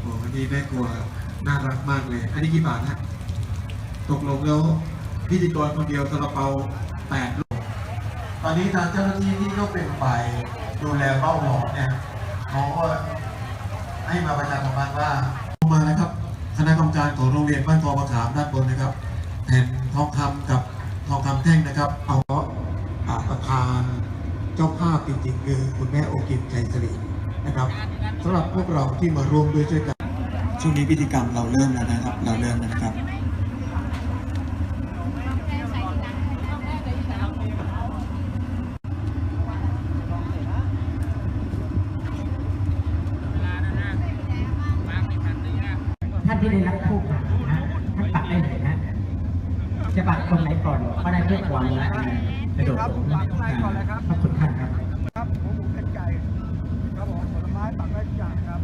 โอ้วันนี้แม่ครัวน่ารักมากเลย อันนี้กี่บาทฮะตกลงแล้วพิธีกรคนเดียวซาลาเปาแปดลูกตอนนี้ทางเจ้าหน้าที่ที่ก็เป็นฝ่ายดูแลเป้าหมอกเนี่ยเขาก็ให้มาประชาสัมพันธ์ว่ามาแล้วครับคณะกรรมการของโรงเรียนบ้านทองมะขามด้านบนนะครับแผ่นทองคำกับทองคำแท่งนะครับ เอาเพราะอ่าประธานเจ้าภาพจริงๆคือคุณแม่โอกิมใจสรี นะครับสำหรับพวกเราที่มาร่วมด้วยช่วยกันช่วงนี้พิธีกรรมเราเริ่มแล้วนะครับ เราเริ่มแล้วนะครับท่านที่ได้รับทูปนะท่านปักได้เลยนะจะปักตรงไหนก่อนก็ได้เพื่อความละเอียดกระโดดสูงขอบคุณท่านครับ ครับหมูหมูเป็นไก่ครับผมผลไม้ปักได้ทุกอย่างครับ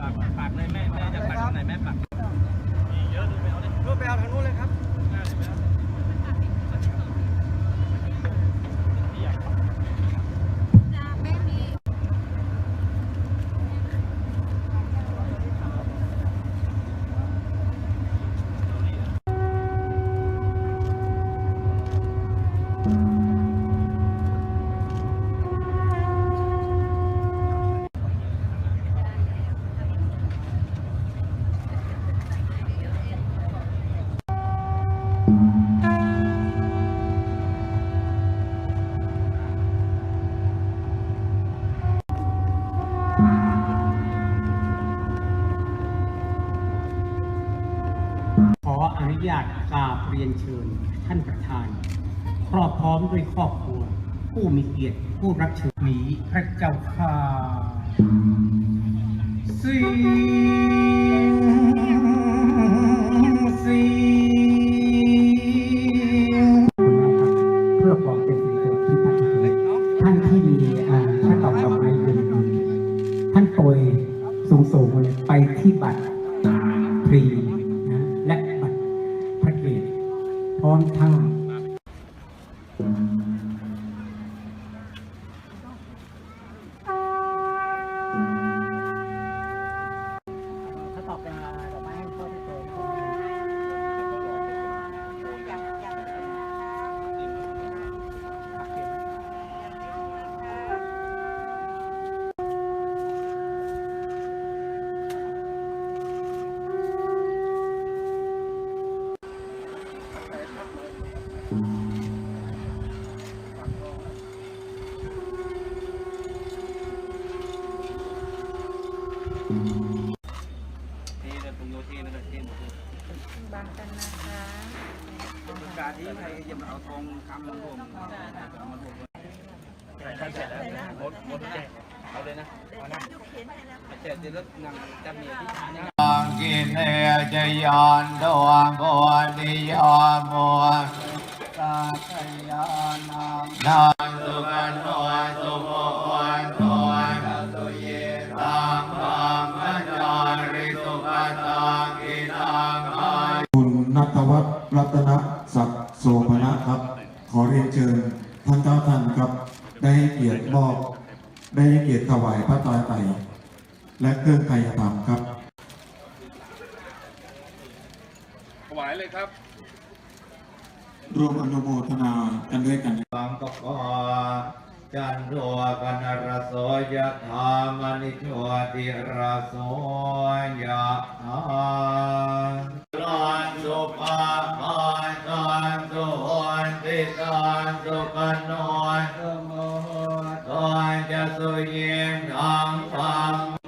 ปากปากเลยแม่แม่จะปักตรงไหนแม่ปักมีเยอะดูไป เอาเลย รูปไปเอาทางนู้นเลยครับ หน้าเลยไปเอา ข ออนุญาตกราบเรียนเชิญท่านประธานครอบพร้อมด้วยครอบครัว ผู้มีเกียรติผู้รับเชิญหมีพระเจ้าค่าเสียงเสียงเพื่อความเป็นสิริมงคลที่ท่านที่ท่านที่มีอ่าถ้าตอบดอกไม้ยืนท่านโปรยสูงๆเลยไปที่บัตรพรี พร้ ทีเลยตรงโยทีเลยทีหมดเลยบางกันนะคะประกาศที่ใครจะมาเอาทองคำมารวมเอามารวมใช่เสร็จแล้วหมดหมดแจกเอาเลยนะเอานะแจกเดี๋ยวแล้วนำจะมีที่ฐานนะกินเนจยานดวงบดิยามัว ตาขยานามนาสุกันโนสุโมวันโตสุเยตังมังมัจจาริสุขตังกิตังอาคุณนัทวัฒน์รัตนศักดิ์โสภณะครับ ขอเรียนเชิญท่านเจ้าท่านครับ ได้ให้เกียรติมอบได้ให้เกียรติถวายพระตาไตรและเครื่องไทยธรรมครับถวายเลยครับ รวมอนุโมทนากันด้วยกันบังกขอจันโทปนรโสยะธามณิโชติรโสยะธาลานสุปาปานตานสุโหนติตานสุกันโนสุโมตานจะสุยิมธรร